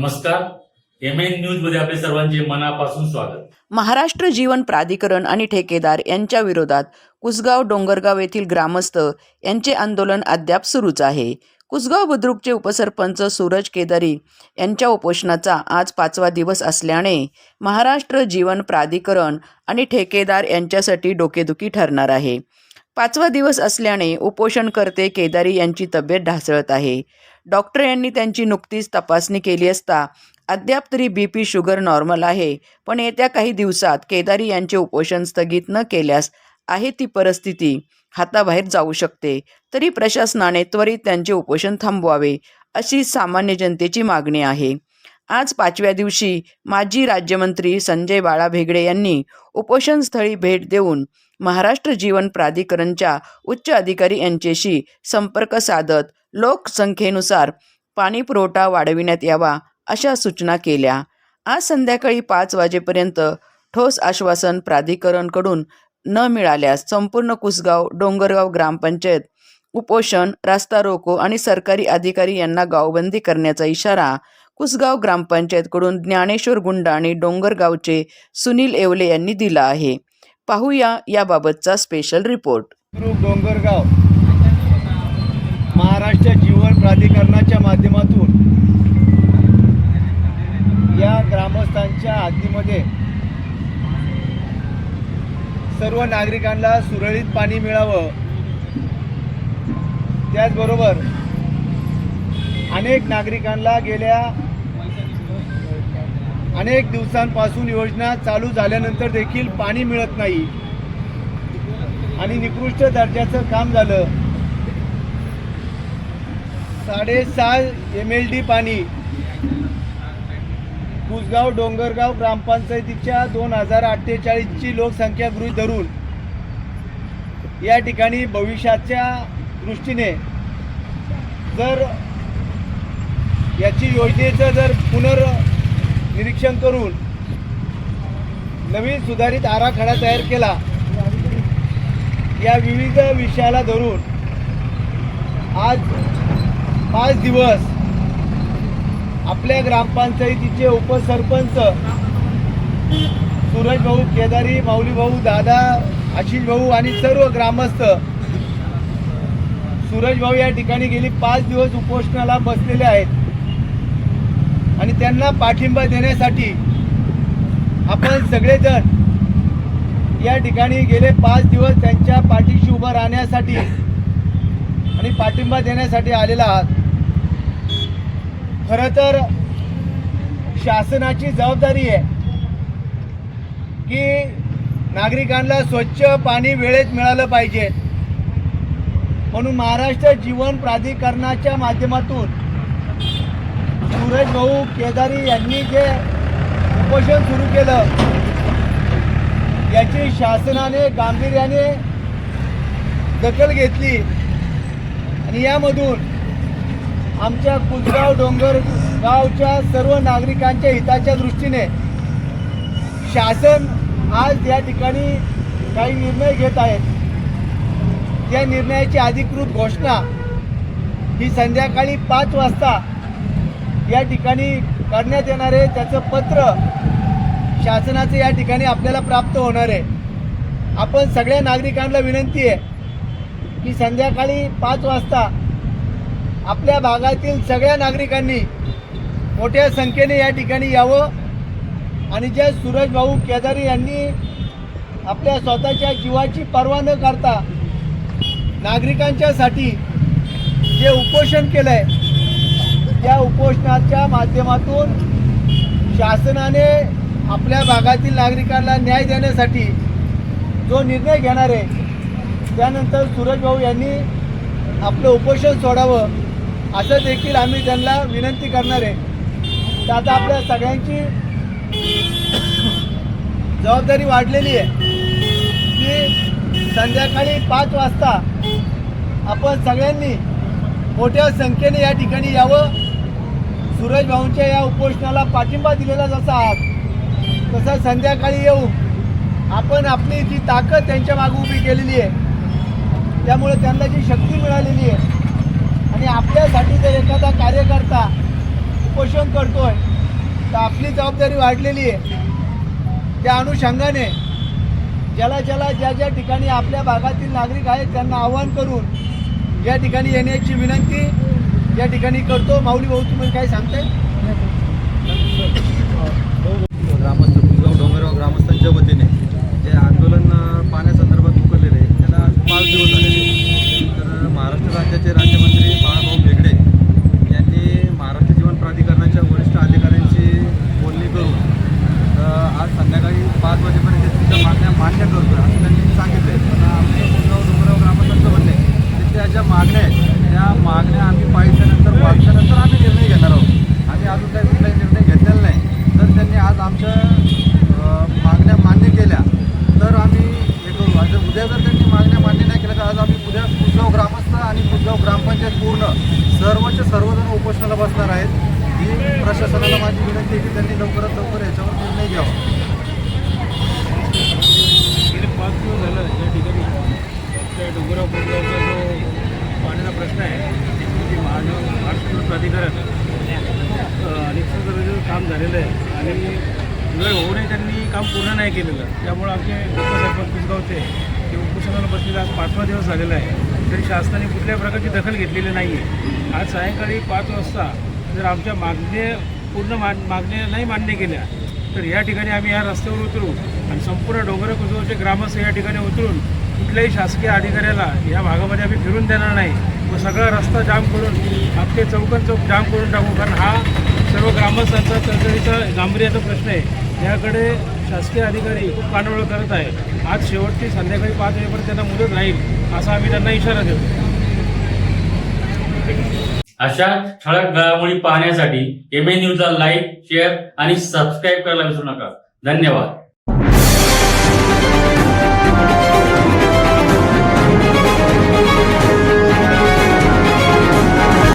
नमस्कार. M N न्यूजमध्ये आपले सर्वांचे मनापासून स्वागत. महाराष्ट्र जीवन प्राधिकरण आणि ठेकेदार यांच्या विरोधात कुसगाव डोंगरगाव येथील ग्रामस्थ यांचे आंदोलन अद्याप सुरूच आहे. कुसगाव बुद्रुकचे उपसरपंच सूरज केदारी यांच्या उपोषणाचा आज पाचवा दिवस असल्याने महाराष्ट्र जीवन प्राधिकरण आणि ठेकेदार यांच्यासाठी डोकेदुखी ठरणार आहे. पाचवा दिवस असल्याने उपोषणकर्ते केदारी यांची तब्येत ढासळत आहे. डॉक्टर यांनी त्यांची नुकतीच तपासणी केली असता अद्याप तरी बी पी शुगर नॉर्मल आहे पण येत्या काही दिवसात केदारी यांचे उपोषण स्थगित न केल्यास आहे ती परिस्थिती. हाताबाहेर जाऊ शकते. तरी प्रशासनाने त्वरित त्यांचे उपोषण थांबवावे अशी सामान्य जनतेची मागणी आहे. आज पाचव्या दिवशी माजी राज्यमंत्री संजय बाळा भेगडे यांनी उपोषणस्थळी भेट देऊन महाराष्ट्र जीवन प्राधिकरणच्या उच्च अधिकारी यांच्याशी संपर्क साधत लोकसंख्येनुसार पाणी पुरवठा वाढविण्यात यावा अशा सूचना केल्या. आज संध्याकाळी पाच वाजेपर्यंत ठोस आश्वासन प्राधिकरणकडून न मिळाल्यास संपूर्ण कुसगाव डोंगरगाव ग्रामपंचायत उपोषण रास्ता रोको आणि सरकारी अधिकारी यांना गावबंदी करण्याचा इशारा कुसगाव ग्रामपंचायतकडून ज्ञानेश्वर गुंडा आणि डोंगरगावचे सुनील येवले यांनी दिला आहे. पाहूया याबाबतचा स्पेशल रिपोर्ट डोंगरगाव महाराष्ट्र जीवन प्राधिकरणाच्या माध्यमातून या ग्रामस्थांच्या हद्दीमध्ये सर्व नागरिकांना सुरळीत पाणी मिळावं. त्याचबरोबर अनेक नागरिकांना गेल्या अनेक दिवसांपासून योजना चालू झाल्यानंतर देखील पाणी मिळत नाही. आणि निकृष्ट दर्जाचं काम झालं. साडेसहा एम एल डी पाणी कुसगाव डोंगरगाव ग्रामपंचायतीच्या दोन हजार अठ्ठेचाळीसची लोकसंख्या गृहीत धरून या ठिकाणी भविष्याच्या दृष्टीने जर याची योजनेचं जर पुनर्निरीक्षण करून नवीन सुधारित आराखडा तयार केला या विविध विषयाला धरून आज पाच दिवस आपल्या ग्रामपंचायतीचे उपसरपंच सूरज भाऊ केदारी माऊली भाऊ दादा आशिष भाऊ आणि सर्व ग्रामस्थ. सूरज भाऊ या ठिकाणी गेली पाच दिवस उपोषणाला बसलेले आहेत. आणि त्यांना पाठिंबा देण्यासाठी आपण सगळेजण या ठिकाणी गेले पाच दिवस त्यांच्या पाठीशी उभं राहण्यासाठी आणि पाठिंबा देण्यासाठी आलेला आहात. खरं तर शासनाची जबाबदारी आहे की नागरिकांना स्वच्छ पाणी वेळेत मिळालं पाहिजे. म्हणून महाराष्ट्र जीवन प्राधिकरणाच्या माध्यमातून सूरज भाऊ केदारी यांनी जे उपोषण सुरू केलं याची शासनाने गांभीर्याने दखल घेतली. आणि यामधून आमच्या कुलगाव डोंगर गावच्या सर्व नागरिकांच्या हिताच्या दृष्टीने शासन आज या ठिकाणी काही निर्णय घेत आहेत त्या निर्णयाची अधिकृत घोषणा ही संध्याकाळी पाच वाजता या ठिकाणी करण्यात येणार आहे. त्याचं पत्र शासनाचं या ठिकाणी आपल्याला प्राप्त होणार आहे. आपण सगळ्या नागरिकांना विनंती आहे की संध्याकाळी पाच वाजता आपल्या भागातील सगळ्या नागरिकांनी मोठ्या संख्येने या ठिकाणी यावं. आणि ज्या सूरज भाऊ केदारी यांनी आपल्या स्वतःच्या जीवाची पर्वा न करता नागरिकांच्यासाठी जे उपोषण केलं आहे त्या उपोषणाच्या माध्यमातून शासनाने आपल्या भागातील नागरिकांना न्याय देण्यासाठी जो निर्णय घेणार आहे त्यानंतर सूरजभाऊ यांनी आपलं उपोषण सोडावं. असं देखील आम्ही त्यांना विनंती करणार आहे. तर आता आपल्या सगळ्यांची जबाबदारी वाढलेली आहे. की संध्याकाळी पाच वाजता आपण सगळ्यांनी मोठ्या संख्येने या ठिकाणी यावं. सूरज भाऊंच्या या उपोषणाला पाठिंबा दिलेला जसा आहात तसा संध्याकाळी येऊ आपण आपली जी ताकद त्यांच्या मागे उभी केलेली आहे त्यामुळे त्यांना जी शक्ती मिळालेली आहे आणि करतोय तर आपली जबाबदारी वाढलेली आहे. त्या अनुषंगाने ज्याला ज्याला ज्या ज्या ठिकाणी आपल्या भागातील नागरिक आहेत त्यांना आवाहन करून या ठिकाणी येण्याची विनंती या ठिकाणी करतो. माऊली भाऊ तुम्ही काय सांगताय? हो, हो. ग्रामस्थ डोंगरगाव ग्रामस्थांच्या वतीने जे आंदोलन अ, पाण्यासंदर्भात उकळलेले आहे त्याला आज पाच दिवस झालेले आहे. तर महाराष्ट्र राज्याचे राज्यमंत्री बाळाभाऊ बेगडे यांनी महाराष्ट्र जीवन प्राधिकरणाच्या वरिष्ठ अधिकाऱ्यांशी बोलणी करून अ, आज संध्याकाळी पाच वाजेपर्यंत तुमच्या मागण्या मान्य करतो असं त्यांनी सांगितलं आहे पण आमचं कुलगाव डोंगरगाव ग्रामस्थांचं म्हणणे आहे की त्या ज्या मागण्या आहेत त्या मागण्या आम्ही पाहिल्यानंतर वाचल्यानंतर आम्ही निर्णय घेणार आहोत. आम्ही अजून काही कुठलाही निर्णय घेतलेला नाही. तर त्यांनी आज आमच्या मागण्या मान्य केल्या. तर आम्ही एक उद्या जर त्यांनी मागण्या मान्य नाही केल्या तर आज आम्ही उद्या कुसगाव ग्रामस्थ आणि कुसगाव ग्रामपंचायत पूर्ण सर्वच्या सर्वजण उपोषणाला बसणार आहेत. ही प्रशासनाला माझी विनंती आहे की त्यांनी लवकरात लवकर याच्यावर निर्णय घ्यावा गेले पाच दिवस झालं या ठिकाणी त्या डोंगराव कोंडगावचा जो पाण्याचा प्रश्न आहे की महाजन महाराष्ट्र प्राधिकरण अनेक सगळं काम झालेलं आहे आणि वेळ होऊनही त्यांनी काम पूर्ण नाही केलेलं. त्यामुळे आमचे उपसरपंच कुसगावचे ते उपोषणाला बसलेले आज पाचवा दिवस झालेला आहे. तरी शासनाने कुठल्याही प्रकारची दखल घेतलेली नाही आहे आज सायंकाळी पाच वाजता जर आमच्या मागणी पूर्ण मा मागण्या नाही मान्य केल्या तर या ठिकाणी आम्ही या रस्त्यावर उतरू आणि संपूर्ण डोंगर कुसगावचे ग्रामस्थ या ठिकाणी उतरून कुठल्याही शासकीय अधिकाऱ्याला या भागामध्ये आम्ही फिरून देणार नाही. व सगळा रस्ता जाम करून आपले चौकन चौक जाम करून टाकू. कारण हा सर्व ग्रामस्थांचा चळचळीचा गांभीर्याचा प्रश्न आहे. याकडे शासकीय अधिकारी खूप कानवळ करत आहे आज शेवटची संध्याकाळी पाच वाजेपर्यंत त्यांना मुदत राहील असा आम्ही त्यांना इशारा देतो अशा ठळक घडामोडी पाहण्यासाठी एम ए न्यूजला लाईक शेअर आणि सबस्क्राईब करायला विसरू नका. धन्यवाद.